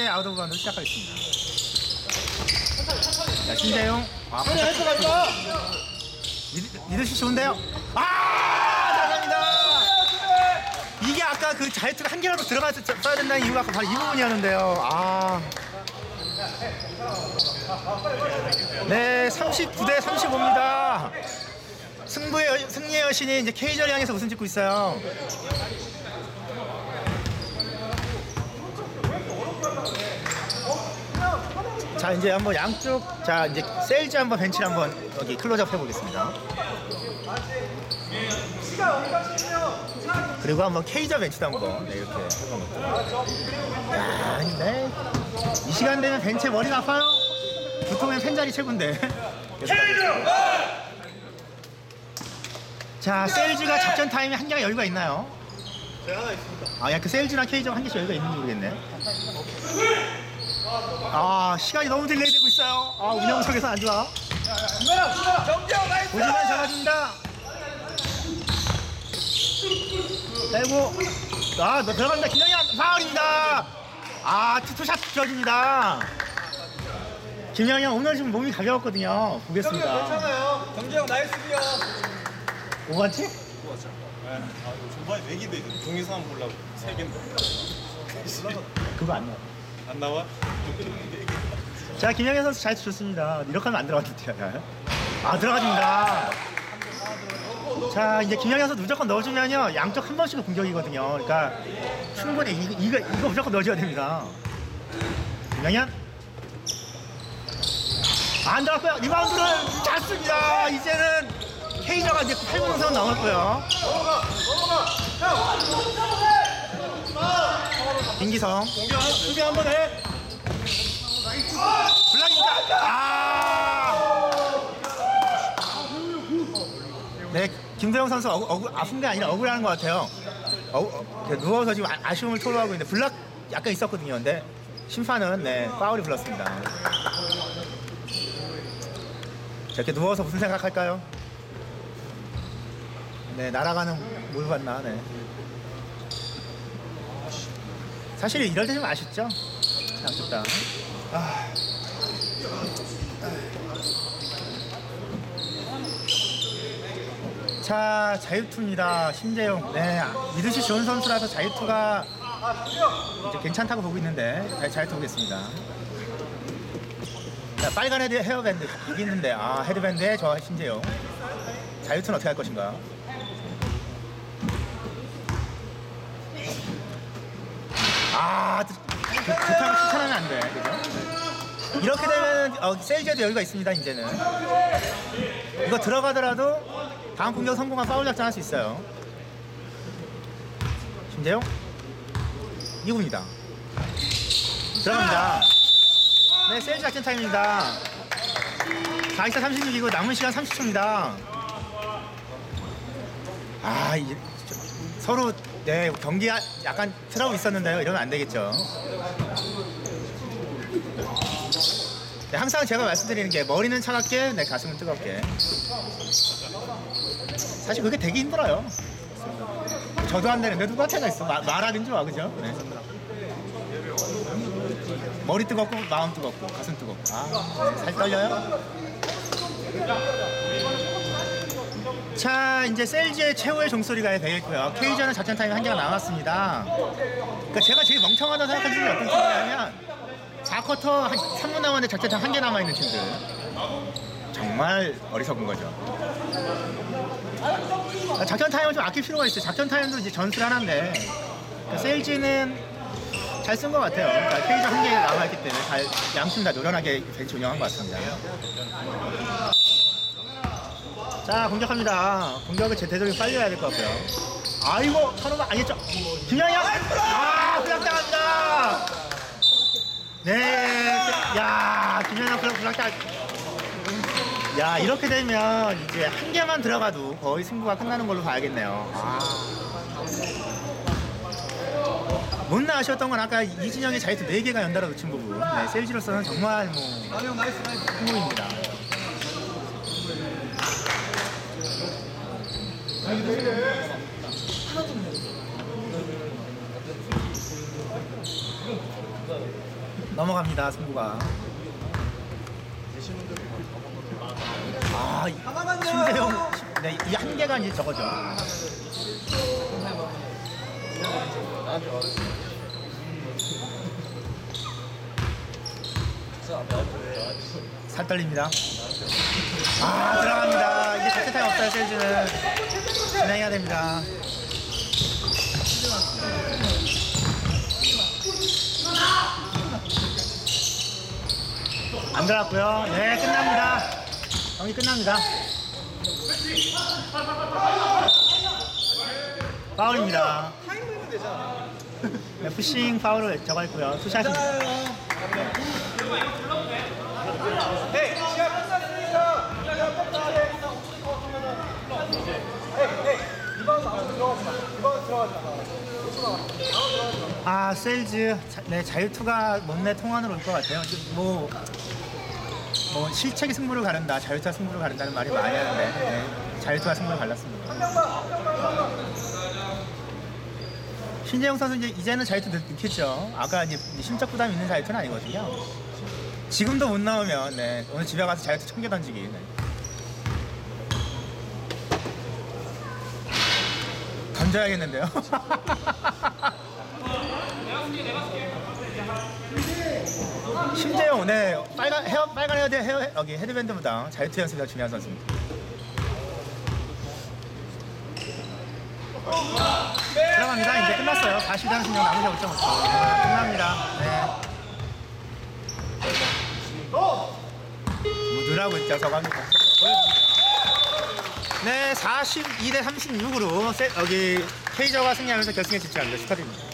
이제 아웃 오브 바운드 시작하겠습니다. 자, 신재용. 아, 해서 가자. 리드- 리더십 좋은데요? 아! 잘합니다! 이게 아까 그 자유투가 한 개라도 들어가서 써야 된다는 이유가 바로 이 부분이었는데요. 아. 네, 39대 35입니다. 승부의 여- 승리의 여신이 이제 K절 향해서 웃음 짓고 있어요. 자 이제 한번 양쪽 자 이제 세일즈 한번 벤치를 한번 여기 클로즈업 해보겠습니다. 그리고 한번 K자 벤치도 한번 네, 이렇게 해봅니다. 야, 네. 이 시간 되면 벤치에 머리가 아파요. 보통엔 펜자리 최고인데. 자, 세일즈가 작전 타임에 한 개가 여유가 있나요? 아, 야, 그 세일즈랑 K점 한 개씩 여유가 있는지 모르겠네. 아, 시간이 너무 딜레이 되고 있어요. 아, 운영석에서 안 좋아. 정재영 나이스. 보지만 잡아줍니다. 빼고, 아, 너 들어간다. 김영현 파울입니다. 아, 투투샷 들어줍니다. 김영현 오늘 지금 몸이 가벼웠거든요. 정재영 보겠습니다. 괜찮아요. 정재영. 뭐 같지? 아, 전반에 4개인데 동영상 보려고 3개인데 그거 안 나와. 안 나와? 자, 김영현 선수 잘 좋습니다. 이렇게 하면 안 들어갔는데요. 아, 들어가줍니다. 자, 이제 김영현 선수 무조건 넣어주면요. 양쪽 한 번씩은 공격이거든요. 그러니까 충분히 이, 이거, 이거 무조건 넣어줘야 됩니다. 김영현. 아, 안 들어갔고요. 리바운드를 잘 씁니다. 이제는 케이저가 이제 8분 이상 나왔고요. 김기성. 공격 수비 한번 해. 블락입니다. 아! 네, 김대영 선수 억, 억, 아픈 게 아니라 억울한 것 같아요. 어, 어, 누워서 지금 아, 쉬움을 토로하고 있는데 블락 약간 있었거든요. 근데 심판은 네 파울이 불렀습니다. 자, 이렇게 누워서 무슨 생각할까요? 네, 날아가는 뭘 봤나? 네. 사실 이럴 때 좀 아쉽죠? 양쪽 다. 자 자유투입니다. 심재용. 네 믿으시 좋은 선수라서 자유투가 이제 괜찮다고 보고 있는데 잘 자유투 보겠습니다. 자 빨간 헤드 헤어밴드 여기 있는데 아 헤드밴드에 저 심재용. 자유투는 어떻게 할 것인가 아 그, 좋다고 칭찬하면 안 돼 그죠 이렇게 되면 어, 세일즈에도 여유가 있습니다 이제는 이거 들어가더라도 다음 공격 성공한 파울 작전할 수 있어요. 심재용 이구입니다. 들어갑니다. 네, 세일즈 작전 타임입니다. 4 2 36이고 남은 시간 30초입니다. 아, 이, 저, 서로 네 경기 약간 트러블 있었는데요. 이러면 안 되겠죠. 네, 항상 제가 말씀드리는 게 머리는 차갑게, 네, 가슴은 뜨겁게. 사실 그게 되게 힘들어요. 저도 안 되는데 누가 차가 있어? 마- 말하긴 좋아, 그죠? 네. 머리 뜨겁고 마음 뜨겁고 가슴 뜨겁고 아, 살 떨려요? 자 이제 셀지의 최후의 종소리가 되겠고요 K전은 작전 타임 한 개가 남았습니다 그러니까 제가 제일 멍청하다고 생각하는 팀이 어떤 팀이냐면 4쿼터 한 3분 남았는데 작전 타임 한 개 남아있는 팀들 정말 어리석은 거죠 아, 작전 타임을 좀 아낄 필요가 있어요. 작전 타임도 이제 전술 하나인데 그러니까 세일즈는 잘 쓴 것 같아요. 그러니까 페이지 한개 남아있기 때문에 잘 양팀 다 노련하게 벤치 운영한 것 같습니다. 자 공격합니다. 공격을 제대로 빨리 해야 될 것 같고요. 아이고 터너가 아니었죠. 김영현 아 후락당합니다. 네, 야 김영현 그럼 후락당. 야 이렇게 되면 이제 한 개만 들어가도 거의 승부가 끝나는 걸로 봐야겠네요. 아. 못나 아쉬웠던 건 아까 이진영의 자유투 4개가 연달아 놓친 부분. 네, 셀지로서는 정말 뭐 나이스. 행복입니다. 넘어갑니다 승부가. 아 이- 신재용 네, 이 한계가 이제 저거죠. 살 떨립니다. 아 들어갑니다. 이제 자체 타임 없어요 셀즈는 진행해야 됩니다 안 들어갔고요. 네, 끝납니다. 경기 끝납니다. 파울입니다. 네, 푸싱 파울을 했고요. 투샷이 네, 시간 끝났으니까. 에이, 에이. 이번 아무 아 셀즈 자, 네 자유투가 몸내 통안으로 올 것 같아요. 뭐, 뭐 실책이 승부를 가른다, 자유투가 승부를 가른다는 말이 많이 하는데 네, 자유투가 승부를 갈랐습니다. 신재영 선수 이제 이제는 자유투 느- 느꼈죠. 아까 이제 심적 부담 있는 자유투는 아니거든요. 지금도 못 나오면 네, 오늘 집에 가서 자유투 천개 던지기. 네. 던져야겠는데요. 신재영 네 빨간 헤어 빨간 헤어 헤어 여기 헤드밴드보다 자유투 연습이 더 중요한 선수입니다. 들어갑니다. 이제 끝났어요. 40단 신경 남으셔 5.5초. 끝납니다. 네. 무드라고 있죠. 저거 합니다. 네, 42대 36으로 여기 케이저가 승리하면서 결승에 진출합니다. 축하드립니다.